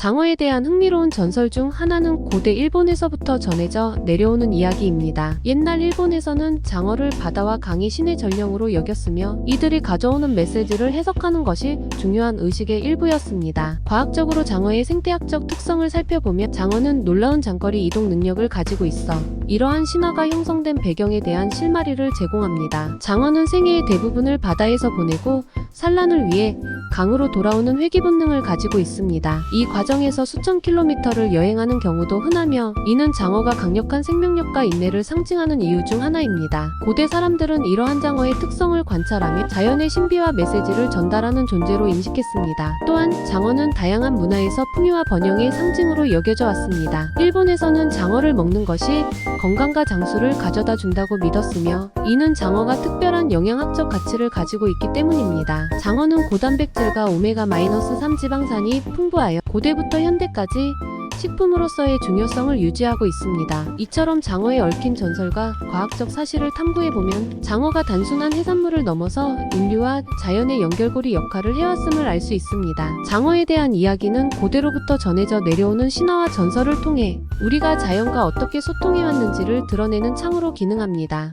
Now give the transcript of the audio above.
장어에 대한 흥미로운 전설 중 하나는 고대 일본에서부터 전해져 내려오는 이야기입니다. 옛날 일본에서는 장어를 바다와 강이 신의 전령으로 여겼으며 이들이 가져오는 메시지를 해석하는 것이 중요한 의식의 일부였습니다. 과학적으로 장어의 생태학적 특성을 살펴보면 장어는 놀라운 장거리 이동 능력을 가지고 있어 이러한 신화가 형성된 배경에 대한 실마리를 제공합니다. 장어는 생애의 대부분을 바다에서 보내고 산란을 위해 강으로 돌아오는 회귀 본능을 가지고 있습니다. 이 과정에서 수천 킬로미터를 여행하는 경우도 흔하며 이는 장어가 강력한 생명력과 인내를 상징하는 이유 중 하나입니다. 고대 사람들은 이러한 장어의 특성을 관찰하며 자연의 신비와 메시지를 전달하는 존재로 인식했습니다. 또한 장어는 다양한 문화에서 풍요와 번영의 상징으로 여겨져 왔습니다. 일본에서는 장어를 먹는 것이 건강과 장수를 가져다 준다고 믿었으며 이는 장어가 특별한 영양학적 가치를 가지고 있기 때문입니다. 장어는 고단백 질과 오메가-3 지방산이 풍부하여 고대부터 현대까지 식품으로서의 중요성을 유지하고 있습니다. 이처럼 장어에 얽힌 전설과 과학적 사실을 탐구해보면 장어가 단순한 해산물을 넘어서 인류와 자연의 연결고리 역할을 해왔음을 알 수 있습니다. 장어에 대한 이야기는 고대로부터 전해져 내려오는 신화와 전설을 통해 우리가 자연과 어떻게 소통해왔는지를 드러내는 창으로 기능합니다.